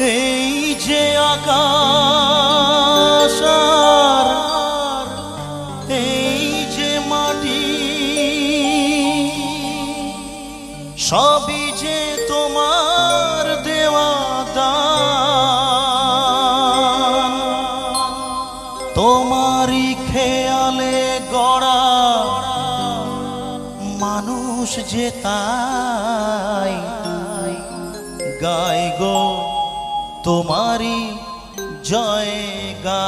এই যে আকাশ এই যে মাটি, সবই যে তোমার দেওয়া তোমারই খেয়ালে গড়া মানুষ যে তাই, গায় গো। তোমারই জয় গা